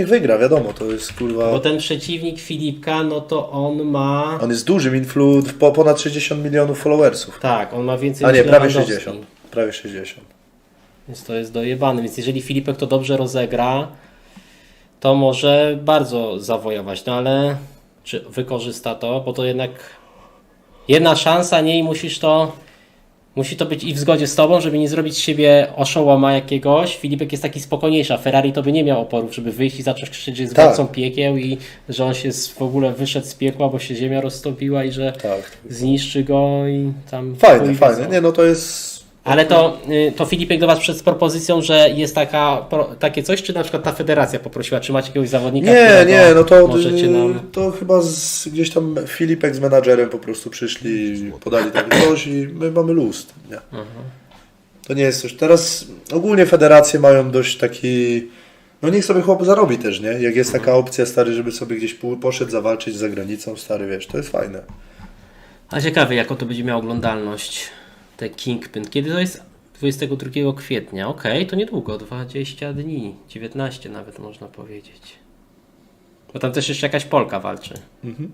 niech wygra, wiadomo, to jest kurwa... Bo ten przeciwnik Filipka, no to on ma... On jest dużym influ, po ponad 60 milionów followersów. Tak, on ma więcej A nie, niż prawie Lewandowski. 60. Prawie 60. Więc to jest dojebane. Więc jeżeli Filipek to dobrze rozegra, to może bardzo zawojować. No ale czy wykorzysta to? Bo to jednak jedna szansa, nie? I musisz to. Musi to być i w zgodzie z tobą, żeby nie zrobić z siebie oszołoma jakiegoś. Filipek jest taki spokojniejszy, a Ferrari to by nie miał oporów, żeby wyjść i zacząć krzyczeć, że jest Tak. władcą piekieł i że on się w ogóle wyszedł z piekła, bo się ziemia roztopiła i że Tak. zniszczy go i tam... Fajne, fajne. Nie, no to jest... Ale to, y, to Filipek do Was przed z propozycją, że jest taka, takie coś, czy na przykład ta federacja poprosiła, czy macie jakiegoś zawodnika, Nie, nie, no to, możecie nam... to chyba z, gdzieś tam Filipek z menadżerem po prostu przyszli, podali takie coś i my mamy luz. Nie. To nie jest coś. Teraz ogólnie federacje mają dość taki. No niech sobie chłop zarobi też, nie? Jak jest taka opcja stary, żeby sobie gdzieś poszedł zawalczyć za granicą, stary, wiesz, to jest fajne. A ciekawe, jaką to będzie miało oglądalność, te Kingpin. Kiedy to jest? 22 kwietnia, okej, to niedługo, 20 dni, 19 nawet można powiedzieć. Bo tam też jeszcze jakaś Polka walczy. Mhm.